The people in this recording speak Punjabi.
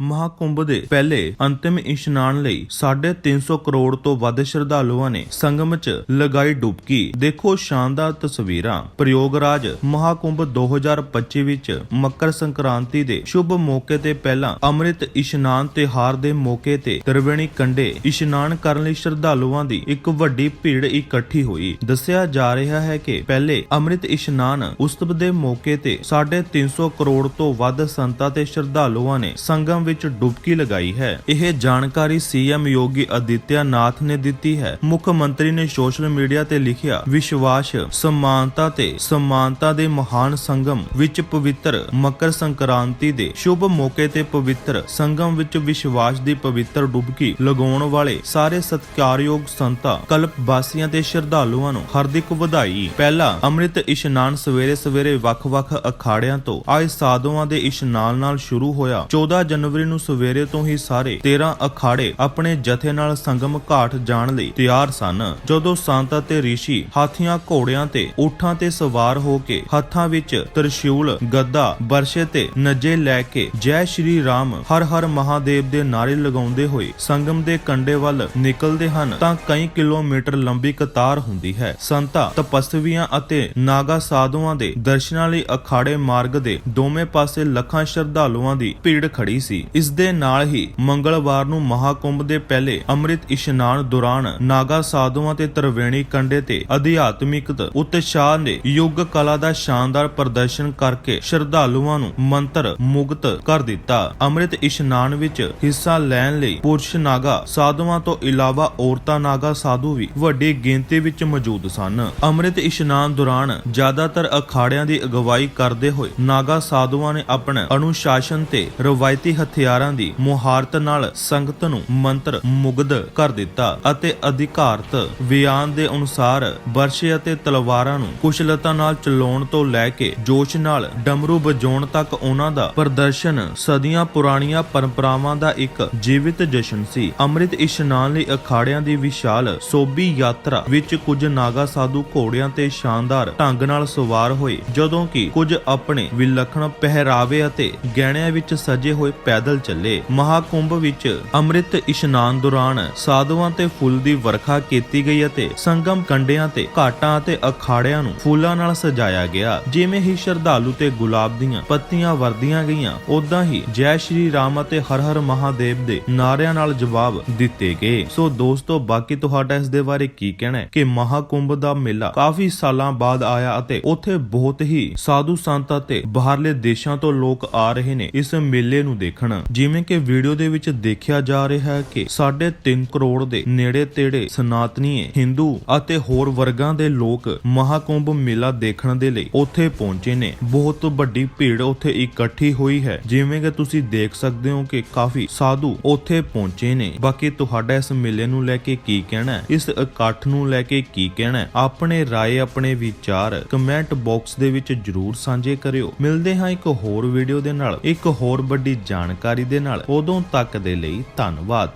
ਮਹਾਕੁੰਭ ਦੇ ਪਹਿਲੇ ਅੰਤਿਮ ਇਸ਼ਨਾਨ ਲਈ 350 ਕਰੋੜ ਤੋਂ ਵੱਧ ਸ਼ਰਧਾਲੂਆਂ ਨੇ ਸੰਗਮ 'ਚ ਲਗਾਈ ਡੁਬਕੀ। ਦੇਖੋ ਸ਼ਾਨਦਾਰ ਤਸਵੀਰਾਂ। ਪ੍ਰਯੋਗਰਾਜ ਮਹਾਕੁੰਭ 2025 ਵਿੱਚ ਮਕਰ ਸੰਕ੍ਰਾਂਤੀ ਦੇ ਸ਼ੁਭ ਮੌਕੇ ਤੇ ਪਹਿਲਾਂ ਅੰਮ੍ਰਿਤ ਇਸ਼ਨਾਨ ਤਿਹਾਰ ਦੇ ਮੌਕੇ ਤੇ ਤ੍ਰਿਵੇਣੀ ਕੰਢੇ ਇਸ਼ਨਾਨ ਕਰਨ ਲਈ ਸ਼ਰਧਾਲੂਆਂ ਦੀ ਇੱਕ ਵੱਡੀ ਭੀੜ ਇਕੱਠੀ ਹੋਈ। ਦੱਸਿਆ ਜਾ ਰਿਹਾ ਹੈ ਕਿ ਪਹਿਲੇ ਅੰਮ੍ਰਿਤ ਇਸ਼ਨਾਨ ਉਤਸਵ ਦੇ ਮੌਕੇ ਤੇ 350 ਕਰੋੜ ਤੋਂ ਵੱਧ ਸੰਤਾਂ ਤੇ ਸ਼ਰਧਾਲੂਆਂ ਨੇ ਸੰਗਮ ਵਿੱਚ ਡੁਬਕੀ ਲਗਾਈ ਹੈ। ਇਹ ਜਾਣਕਾਰੀ ਸੀਐਮ ਯੋਗੀ ਆਦਿੱਤਿਆਨਾਥ ਨੇ ਦਿੱਤੀ ਹੈ। ਮੁੱਖ ਮੰਤਰੀ ਨੇ ਸੋਸ਼ਲ ਮੀਡੀਆ ਤੇ ਲਿਖਿਆ, ਵਿਸ਼ਵਾਸ, ਸਮਾਨਤਾ ਤੇ ਸਮਾਨਤਾ ਦੇ ਮਹਾਨ ਸੰਗਮ ਵਿੱਚ ਪਵਿੱਤਰ ਮਕਰ ਸੰਕ੍ਰਾਂਤੀ ਦੇ ਸ਼ੁਭ ਮੌਕੇ ਤੇ ਪਵਿੱਤਰ ਸੰਗਮ ਵਿੱਚ ਵਿਸ਼ਵਾਸ ਦੀ ਪਵਿੱਤਰ ਡੁਬਕੀ ਲਗਾਉਣ ਵਾਲੇ ਸਾਰੇ ਸਤਿਕਾਰਯੋਗ ਸੰਤਾਂ, ਕਲਪ ਵਾਸੀਆਂ ਤੇ ਸ਼ਰਧਾਲੂਆਂ ਨੂੰ ਹਾਰਦਿਕ ਵਧਾਈ। ਪਹਿਲਾ, ਅੰਮ੍ਰਿਤ ਇਸ਼ਨਾਨ ਸਵੇਰੇ ਸਵੇਰੇ ਵੱਖ-ਵੱਖ ਅਖਾੜਿਆਂ ਤੋਂ ਆਏ ਸਾਧੂਆਂ ਦੇ ਇਸ਼ਨਾਨ ਨਾਲ ਸ਼ੁਰੂ ਹੋਇਆ। 14 ਜਨਵਰੀ ਨੂੰ ਸਵੇਰੇ ਤੋਂ ਹੀ ਸਾਰੇ 13 ਅਖਾੜੇ ਆਪਣੇ ਜਥੇ ਨਾਲ ਸੰਗਮ ਘਾਟ ਜਾਣ ਲਈ ਤਿਆਰ ਸਨ। ਜਦੋਂ ਸੰਤ ਅਤੇ ਰਿਸ਼ੀ ਹਾਥੀਆਂ ਘੋੜਿਆਂ ਤੇ ਊਠਾਂ ਤੇ ਸਵਾਰ ਹੋ ਕੇ ਹੱਥਾਂ ਵਿੱਚ ਤ੍ਰਿਸ਼ੂਲ, ਗੱਦਾ, ਬਰਸ਼ੇ ਤੇ ਨਜੇ ਲੈ ਕੇ ਜੈ ਸ਼੍ਰੀ ਰਾਮ, ਹਰ ਹਰ ਮਹਾਦੇਵ ਦੇ ਨਾਰੇ ਲਗਾਉਂਦੇ ਹੋਏ ਸੰਗਮ ਦੇ ਕੰਢੇ ਵੱਲ ਨਿਕਲਦੇ ਹਨ, ਤਾਂ ਕਈ ਕਿਲੋਮੀਟਰ ਲੰਬੀ ਕਤਾਰ ਹੁੰਦੀ ਹੈ। ਸੰਤਾ ਤਪਸਵੀਆਂ ਅਤੇ ਨਾਗਾ ਸਾਧੂਆਂ ਦੇ ਦਰਸ਼ਨਾਂ ਲਈ ਅਖਾੜੇ ਮਾਰਗ ਦੇ ਦੋਵੇਂ ਪਾਸੇ ਲੱਖਾਂ ਸ਼ਰਧਾਲੂਆਂ ਦੀ ਭੀੜ ਖੜੀ ਸੀ। ਇਸ ਦੇ ਨਾਲ ਹੀ ਮੰਗਲਵਾਰ ਨੂੰ ਮਹਾਕੁੰਭ ਦੇ ਪਹਿਲੇ ਅੰਮ੍ਰਿਤ ਇਸ਼ਨਾਨ ਦੌਰਾਨ ਨਾਗਾ ਸਾਧੂਆਂ ਤੇ ਤਰਵੇਣੀ ਕੰਡੇ ਤੇ ਅਧਿਆਤਮਿਕ ਉਤਸ਼ਾਹ ਨੇ ਯੁੱਗ ਕਲਾ ਦਾ ਸ਼ਾਨਦਾਰ ਪ੍ਰਦਰਸ਼ਨ ਕਰਕੇ ਸ਼ਰਧਾਲੂਆਂ ਨੂੰ ਮੰਤਰ ਮੁਗਤ ਕਰ ਦਿੱਤਾ। ਅੰਮ੍ਰਿਤ ਇਸ਼ਨਾਨ ਵਿੱਚ ਹਿੱਸਾ ਲੈਣ ਲਈ ਪੁਰਸ਼ ਨਾਗਾ ਸਾਧੂਆਂ ਤੋਂ ਇਲਾਵਾ ਔਰਤਾਂ ਨਾਗਾ ਸਾਧੂ ਵੀ ਵੱਡੀ ਗਿਣਤੀ ਵਿੱਚ ਮੌਜੂਦ ਸਨ। ਅੰਮ੍ਰਿਤ ਇਸ਼ਨਾਨ ਦੌਰਾਨ ਜ਼ਿਆਦਾਤਰ ਅਖਾੜਿਆਂ ਦੀ ਅਗਵਾਈ ਕਰਦੇ ਹੋਏ ਨਾਗਾ ਸਾਧੂਆਂ ਨੇ ਆਪਣਾ ਅਨੁਸ਼ਾਸਨ ਤੇ ਰਵਾਇਤੀ ਹਥਿਆਰਾਂ ਦੀ ਮੁਹਾਰਤ ਨਾਲ ਸੰਗਤ ਨੂੰ ਮੰਤਰ ਮੁਗਧ ਕਰ ਦਿੱਤਾ ਅਤੇ ਅਧਿਕਾਰਤ ਵਿਆਨ ਦੇ ਅਨੁਸਾਰ ਵਰਸ਼ੇ ਅਤੇ ਤਲਵਾਰਾਂ ਨੂੰ ਕੁਸ਼ਲਤਾ ਨਾਲ ਚਲਾਉਣ ਤੋਂ ਲੈ ਕੇ ਜੋਸ਼ ਨਾਲ ਡਮਰੂ ਵਜਾਉਣ ਤੱਕ ਉਹਨਾਂ ਦਾ ਪ੍ਰਦਰਸ਼ਨ ਸਦੀਆਂ ਪੁਰਾਣੀਆਂ ਪਰੰਪਰਾਵਾਂ ਦਾ ਇੱਕ ਜੀਵਿਤ ਜਸ਼ਨ ਸੀ। ਅੰਮ੍ਰਿਤ ਇਸ਼ਨਾਨ ਲਈ ਅਖਾੜਿਆਂ ਦੀ ਵਿਸ਼ਾਲ ਸੋਭੀ ਯਾਤਰਾ ਵਿੱਚ ਕੁਝ ਨਾਗਾ ਸਾਧੂ ਘੋੜਿਆਂ ਤੇ ਸ਼ਾਨਦਾਰ ਢੰਗ ਨਾਲ ਸਵਾਰ ਹੋਏ, ਜਦੋਂ ਕਿ ਕੁਝ ਆਪਣੇ ਵਿਲੱਖਣ ਪਹਿਰਾਵੇ ਅਤੇ ਗਹਿਣਿਆਂ ਵਿੱਚ ਸਜੇ ਹੋਏ ਪੈਦਲ ਚੱਲੇ। ਮਹਾਕੁੰਭ ਵਿੱਚ ਅੰਮ੍ਰਿਤ ਇਸ਼ਨਾਨ ਦੌਰਾਨ ਸਾਧੂਆਂ ਤੇ ਫੁੱਲ ਦੀ ਵਰਖਾ ਕੀਤੀ ਗਈ ਅਤੇ ਸੰਗਮ ਕੰਡਿਆਂ ਤੇ ਘਾਟਾਂ ਅਤੇ ਅਖਾੜਿਆਂ ਨੂੰ ਫੁੱਲਾਂ ਨਾਲ ਸਜਾਇਆ ਗਿਆ। ਜਿਵੇਂ ਹੀ ਸ਼ਰਧਾਲੂ ਤੇ ਗੁਲਾਬ ਦੀਆਂ ਪੱਤੀਆਂ ਵਰਦੀਆਂ ਗਈਆਂ ਉਦਾਂ ਹੀ ਜੈ ਸ਼੍ਰੀ ਰਾਮ ਅਤੇ ਹਰ ਹਰ ਮਹਾਦੇਵ ਦੇ ਨਾਰਿਆਂ ਨਾਲ ਜਵਾਬ ਦਿੱਤੇ ਗਏ। ਸੋ ਦੋਸਤੋ, ਬਾਕੀ ਤੁਹਾਡਾ ਇਸ ਦੇ ਬਾਰੇ ਕੀ ਕਹਿਣਾ ਹੈ? ਕਿ ਮਹਾਕੁੰਭ ਦਾ ਮੇਲਾ ਕਾਫੀ ਸਾਲਾਂ ਬਾਅਦ ਆਇਆ ਅਤੇ ਉੱਥੇ ਬਹੁਤ ਹੀ ਸਾਧੂ ਸੰਤ ਅਤੇ ਬਾਹਰਲੇ ਦੇਸ਼ਾਂ ਤੋਂ ਲੋਕ ਆ ਰਹੇ ਨੇ। ਇਸ ਮੇਲੇ ਨੂੰ ਦੇਖਣ ਜਿਵੇਂ ਕਿ ਵੀਡੀਓ ਦੇ ਵਿੱਚ ਦੇਖਿਆ ਜਾ ਰਿਹਾ ਹੈ ਕਿ 3.5 ਕਰੋੜ ਦੇ ਨੇੜੇ ਤੇੜੇ ਸਨਾਤਨੀ ਹਿੰਦੂ ਅਤੇ ਹੋਰ ਵਰਗਾਂ ਦੇ ਲੋਕ ਮਹਾਕੁੰਭ ਮੇਲਾ ਦੇਖਣ ਦੇ ਲਈ ਉੱਥੇ ਪਹੁੰਚੇ ਨੇ। ਬਹੁਤ ਵੱਡੀ ਭੀੜ ਉੱਥੇ ਇਕੱਠੀ ਹੋਈ ਹੈ। ਜਿਵੇਂ ਕਿ ਤੁਸੀਂ ਦੇਖ ਸਕਦੇ ਹੋ ਕਿ ਕਾਫੀ ਸਾਧੂ ਉੱਥੇ ਪਹੁੰਚੇ ਨੇ। ਬਾਕੀ ਤੁਹਾਡਾ ਇਸ ਮੇਲੇ ਨੂੰ ਲੈ ਕੇ ਕੀ ਕਹਿਣਾ ਹੈ? ਇਸ ਇਕੱਠ ਨੂੰ ਲੈ ਕੇ ਕੀ ਕਹਿਣਾ ਹੈ? ਆਪਣੇ ਰਾਏ, ਆਪਣੇ ਵਿਚਾਰ ਕਮੈਂਟ ਬਾਕਸ ਦੇ ਵਿੱਚ ਜਰੂਰ ਸਾਂਝੇ ਕਰਿਓ। ਮਿਲਦੇ ਹਾਂ ਇੱਕ ਹੋਰ ਵੀਡੀਓ ਦੇ ਨਾਲ। ਇੱਕ ਹੋਰ ਵੱਡੀ ਜਾਣਕਾਰੀ ਜਾਣਕਾਰੀ ਦੇ ਨਾਲ ਉਦੋਂ ਤੱਕ ਦੇ ਲਈ ਧੰਨਵਾਦ।